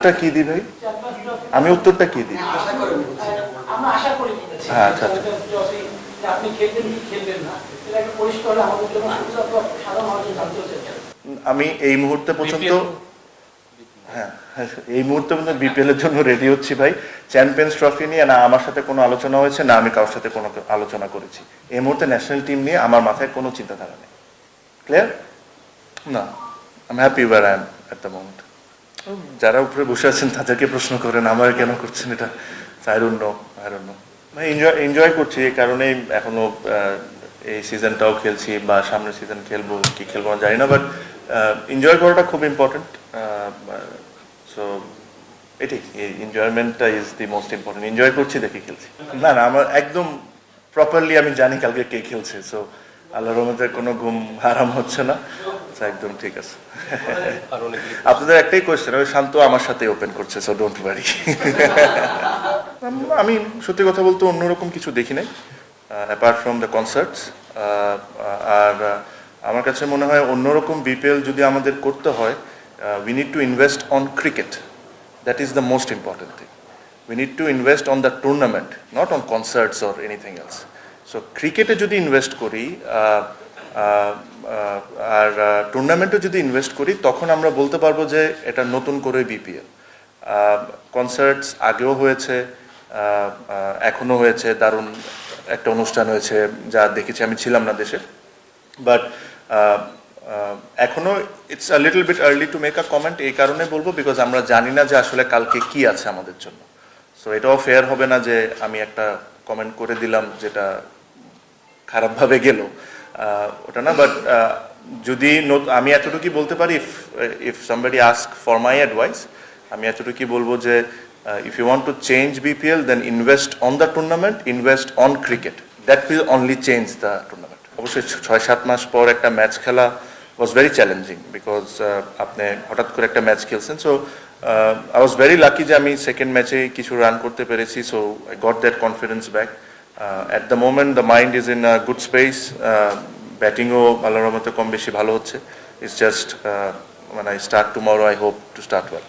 উত্তরটা কি দিই ভাই? আমি উত্তরটা কি দিই? আমরা আশা করি হ্যাঁ, আচ্ছা, আচ্ছা। আমি এই মুহূর্তে পর্যন্ত হ্যাঁ হ্যাঁ, এই মুহূর্তে পর্যন্ত বিপিএল এর জন্য রেডি হচ্ছি ভাই। চ্যাম্পিয়ন্স ট্রফি নিয়ে না আমার সাথে কোনো আলোচনা হয়েছে না আমি কারোর সাথে কোনো আলোচনা করেছি। এই মুহূর্তে ন্যাশনাল টিম নিয়ে আমার মাথায় কোনো চিন্তাধারা নেই। ক্লিয়ার না I happy where I am at the moment যারা উপরে বসে আছেন, তাদেরকে প্রশ্ন করেন আমার কেন করছেন এটা? I don't know I don't enjoy enjoy করছি এই কারণেই এখনও এই সিজনটাও খেলছি বা সামনের সিজন খেলব, কি খেলব না জানি না বাট এনজয় করাটা খুব ইম্পর্টেন্ট সো এটাই এনজয়মেন্টটা is the most important enjoy করছি, দেখে খেলছি। না না, আমার একদম প্রপারলি আমি জানি কালকে কে খেলছে সো আল্লাহ রহমতের কোনো ঘুম হারাম হচ্ছে না। So, একদম ঠিক আছে। আপনাদের একটাই কোয়েশ্চেন ওই শান্ত আমার সাথে ওপেন করছে সো ডোন্ট ওয়ারি আমি সত্যি কথা বলতে অন্যরকম কিছু দেখি নাই অ্যাপার্ট ফ্রম দ্য কনসার্টস আর আমার কাছে মনে হয় অন্যরকম বিপিএল যদি আমাদের করতে হয় we need to invest on cricket that is the most important thing we need to invest on the tournament not on concerts or anything else so ক্রিকেটে যদি ইনভেস্ট করি আর টুর্নামেন্টে যদি ইনভেস্ট করি তখন আমরা বলতে পারব যে এটা নতুন করে বিপিএল কনসার্টস আগেও হয়েছে আহ, হয়েছে দারুণ একটা অনুষ্ঠান হয়েছে যা দেখেছি আমি ছিলাম না দেশে। বাট এখনও it's a little bit early to make a comment এই কারণে বলব বিকজ আমরা জানি না যে আসলে কালকে কি আছে আমাদের জন্য। সো এটাও ফেয়ার হবে না যে আমি একটা কমেন্ট করে দিলাম যেটা খারাপভাবে গেল। ওটা না বাট যদি আমি এতটুকুই বলতে পারি if if somebody ask for my advice আমি এতটুকুই বলব যে if you want to change BPL then invest on the tournament invest on cricket that will only change the tournament অবশ্যই ছয়, সাত মাস পর একটা ম্যাচ খেলা ওয়াজ ভেরি চ্যালেঞ্জিং বিকজ আপনি হঠাৎ করে একটা ম্যাচ খেলছেন। So I was very lucky যে আমি সেকেন্ড ম্যাচে কিছু রান করতে পেরেছি। So I got that confidence back at the moment the mind is in good space ব্যাটিংও আল্লাহর রহমতে কম বেশি ভালো হচ্ছে। ইটস জাস্ট মানে I start tomorrow I hope to start well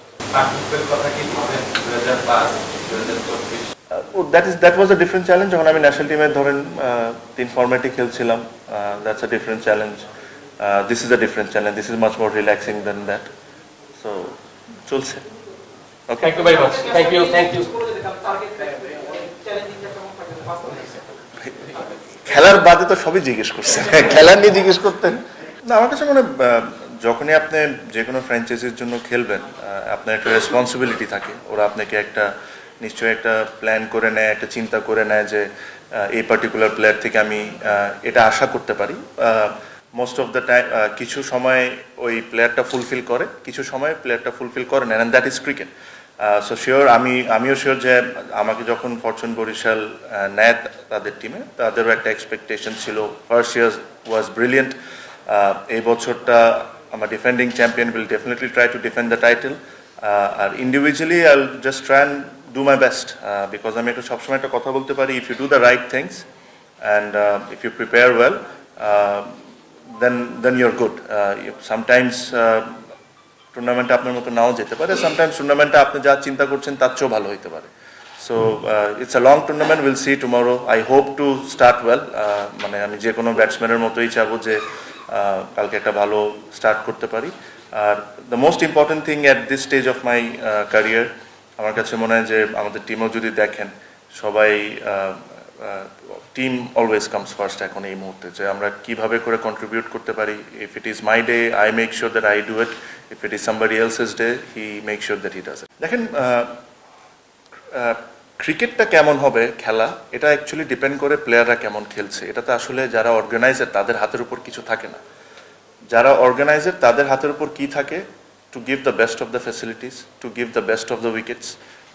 that is that was a different challenge যখন আমি national টিমে ধরেন আহ, তিন ফর্ম্যাটে খেলছিলাম that's a different challenge this is a different challenge this is much more relaxing then that so চলছে। Okay Thank you very much. Thank you, thank you. চ্যালেঞ্জিংটা কেমন থাকে বাস্তবে খেলার বাদে তো সবই জিজ্ঞেস করছেন। খেলার নিয়ে জিজ্ঞেস করতেন? না আমার কাছে মনে হয়, যখনই আপনি যে কোনো ফ্র্যাঞ্চাইজির জন্য খেলবেন আপনার একটা রেসপন্সিবিলিটি থাকে। ওরা আপনাকে একটা নিশ্চয়ই একটা প্ল্যান করে নেয় একটা চিন্তা করে নেয় যে এই পার্টিকুলার প্লেয়ার থেকে আমি এটা আশা করতে পারি। মোস্ট অফ দ্য টাইম কিছু সময় ওই প্লেয়ারটা ফুলফিল করে কিছু সময় প্লেয়ারটা ফুলফিল করে নেন and that is cricket so sure আমি আমিও শিওর যে আমাকে যখন ফরচুন বরিশাল নেয় তাদের টিমে তাদেরও একটা এক্সপেকটেশন ছিল। ফার্স্ট ইয়ার ওয়াজ ব্রিলিয়েন্ট এই বছরটা আমার defending champion will definitely try to defend the title R individually I will just try and do my best because আমি একটা সবসময় একটা কথা বলতে পারি if you do the right things and if you prepare well you're good. Uh, you- sometimes টুর্নামেন্টে আপনার মতো নাও যেতে পারে। সামটাইমস টুর্নামেন্টে আপনি যা চিন্তা করছেন, তার চেয়েও ভালো হতে পারে। So it's a long tournament will see tomorrow I hope to start well মানে আমি যে কোনো ব্যাটসম্যানের মতোই চাবো যে কালকে একটা ভালো স্টার্ট করতে পারি। আর the most important thing at this stage of my career আমার কাছে মনে হয় যে আমাদের টিমও যদি দেখেন, সবাই টিম অলওয়েজ কামস ফার্স্ট এখন এই মুহূর্তে, যে আমরা কীভাবে করে কন্ট্রিবিউট করতে পারি। If it is my day I make sure that I do it if it is somebody else's day he make sure that he does it দেখেন ক্রিকেটটা কেমন হবে খেলা, এটা অ্যাকচুয়ালি ডিপেন্ড করে প্লেয়াররা কেমন খেলছে। এটাতে আসলে যারা অর্গানাইজার তাদের হাতের উপর কিছু থাকে না। যারা অর্গানাইজার তাদের হাতের উপর কি থাকে? To give the best of the facilities to give the best of the wickets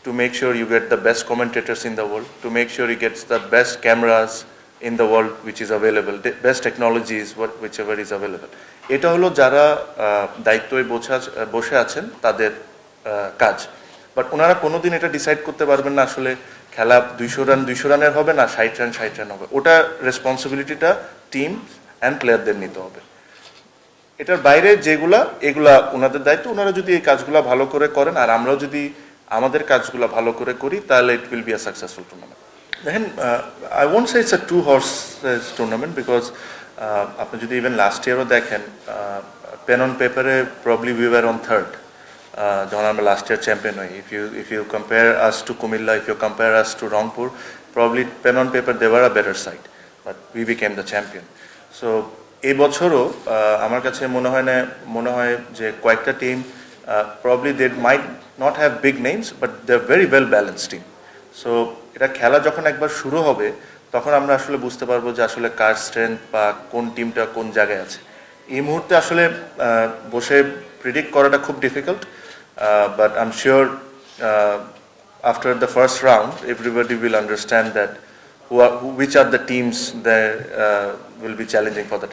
to make sure you get the best commentators in the world to make sure you gets the best cameras in the world which is available best technologies whichever is available এটা হলো যারা দায়িত্বে বসে আছ- বসে আছেন, তাদের কাজ। বাট ওনারা কোনোদিন এটা ডিসাইড করতে পারবেন না আসলে খেলা দুইশো রান দুইশো রানের হবে না, ষাট রান ষাট রান হবে। ওটা রেসপন্সিবিলিটিটা টিম অ্যান্ড প্লেয়ারদের নিতে হবে। এটার বাইরে যেগুলা, এগুলা ওনাদের দায়িত্ব, ওনারা যদি এই কাজগুলা ভালো করে করেন, আর আমরাও যদি আমাদের কাজগুলো ভালো করে করি, তাহলে it will be a successful tournament দেখেন I want say it's a two horse tournament because আপনি যদি ইভেন লাস্ট ইয়ারও দেখেন পেন অন পেপারে probably we were on third যখন আমরা লাস্ট ইয়ার চ্যাম্পিয়ন হই। If you if you compare us to Comilla if you compare us to Rangpur probably pen on paper they were a better side but we became the champion so এই বছরও আমার কাছে মনে হয় না, মনে হয় যে কয়েকটা team probably they might not have big names but they are very well balance team so এটা খেলা যখন একবার শুরু হবে তখন আমরা আসলে বুঝতে পারব যে আসলে কার স্ট্রেংথ বা কোন টিমটা কোন জায়গায় আছে এই মুহূর্তে আসলে বসে প্রিডিক্ট করাটা খুব difficult but I am sure after the first round, everybody will understand that who are, who, which are the teams that uh, will be challenging for the.